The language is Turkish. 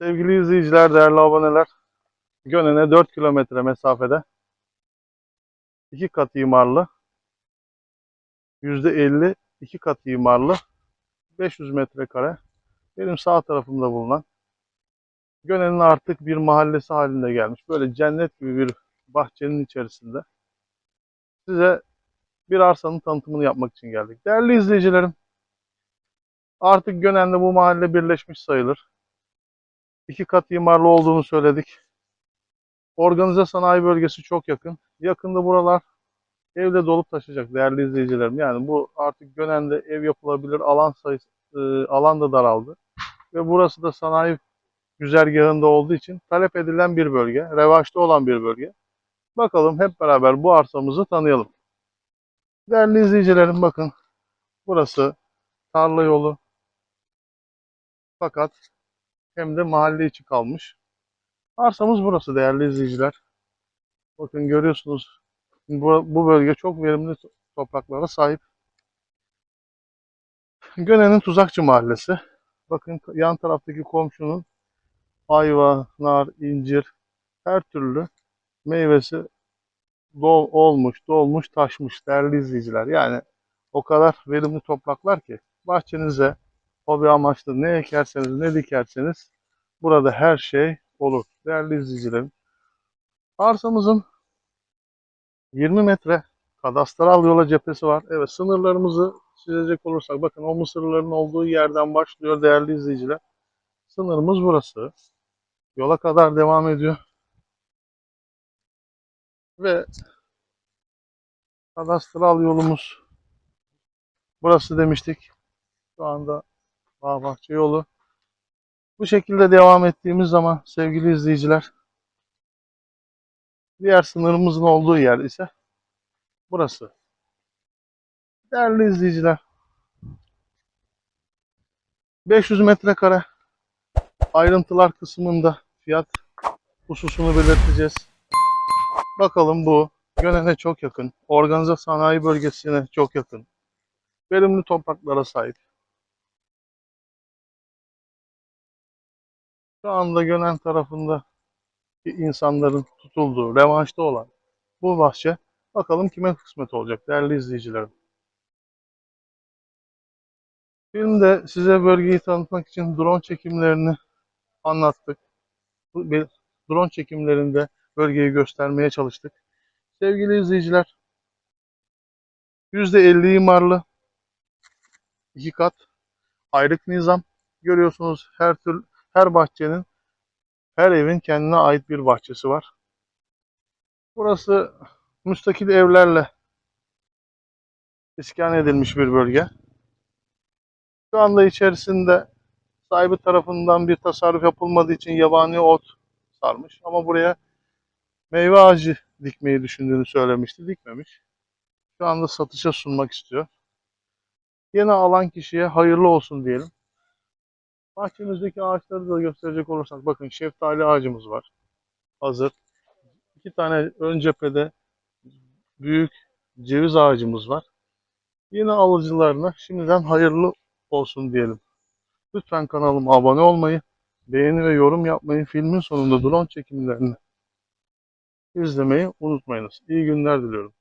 Sevgili izleyiciler, değerli aboneler, Gönen'e 4 kilometre mesafede iki kat imarlı, %50 iki kat imarlı, 500 metrekare benim sağ tarafımda bulunan Gönen'in artık bir mahallesi halinde gelmiş. Böyle cennet gibi bir bahçenin içerisinde size bir arsanın tanıtımını yapmak için geldik. Değerli izleyicilerim, artık Gönen'de bu mahalle birleşmiş sayılır. İki kat imarlı olduğunu söyledik. Organize sanayi bölgesi çok yakın. Yakında buralar evle dolup taşacak değerli izleyicilerim. Yani bu artık Gönen'de ev yapılabilir alan sayısı e, alan da daraldı. Ve burası da sanayi güzergahında olduğu için talep edilen bir bölge, revaçta olan bir bölge. Bakalım hep beraber bu arsamızı tanıyalım. Değerli izleyicilerim bakın burası tarla yolu. Fakat hem de mahalle içi kalmış. Arsamız burası değerli izleyiciler. Bakın görüyorsunuz bu, bu bölge çok verimli to- topraklara sahip. Gönen'in Tuzakçı Mahallesi. Bakın yan taraftaki komşunun ayva, nar, incir her türlü meyvesi dol, olmuş, dolmuş, taşmış değerli izleyiciler. Yani o kadar verimli topraklar ki bahçenize hobi amaçlı ne ekerseniz ne dikerseniz burada her şey olur. Değerli izleyicilerim. Arsamızın 20 metre kadastral yola cephesi var. Evet sınırlarımızı çizecek olursak bakın o mısırların olduğu yerden başlıyor değerli izleyiciler. Sınırımız burası. Yola kadar devam ediyor. Ve kadastral yolumuz burası demiştik. Şu anda Bağbahçe yolu. Bu şekilde devam ettiğimiz zaman sevgili izleyiciler diğer sınırımızın olduğu yer ise burası. Değerli izleyiciler 500 metrekare ayrıntılar kısmında fiyat hususunu belirteceğiz. Bakalım bu Gönen'e çok yakın, organize sanayi bölgesine çok yakın, verimli topraklara sahip. Şu anda Gönen tarafında insanların tutulduğu, revanşta olan bu bahçe bakalım kime kısmet olacak değerli izleyicilerim. Filmde size bölgeyi tanıtmak için drone çekimlerini anlattık. Drone çekimlerinde bölgeyi göstermeye çalıştık. Sevgili izleyiciler, %50 imarlı, iki kat, ayrık nizam. Görüyorsunuz her tür, her bahçenin, her evin kendine ait bir bahçesi var. Burası müstakil evlerle iskan edilmiş bir bölge. Şu anda içerisinde sahibi tarafından bir tasarruf yapılmadığı için yabani ot sarmış. Ama buraya meyve ağacı dikmeyi düşündüğünü söylemişti. Dikmemiş. Şu anda satışa sunmak istiyor. Yine alan kişiye hayırlı olsun diyelim. Bahçemizdeki ağaçları da gösterecek olursak bakın şeftali ağacımız var. Hazır. İki tane ön cephede büyük ceviz ağacımız var. Yine alıcılarına şimdiden hayırlı olsun diyelim. Lütfen kanalıma abone olmayı, beğeni ve yorum yapmayı, filmin sonunda drone çekimlerini izlemeyi unutmayınız. İyi günler diliyorum.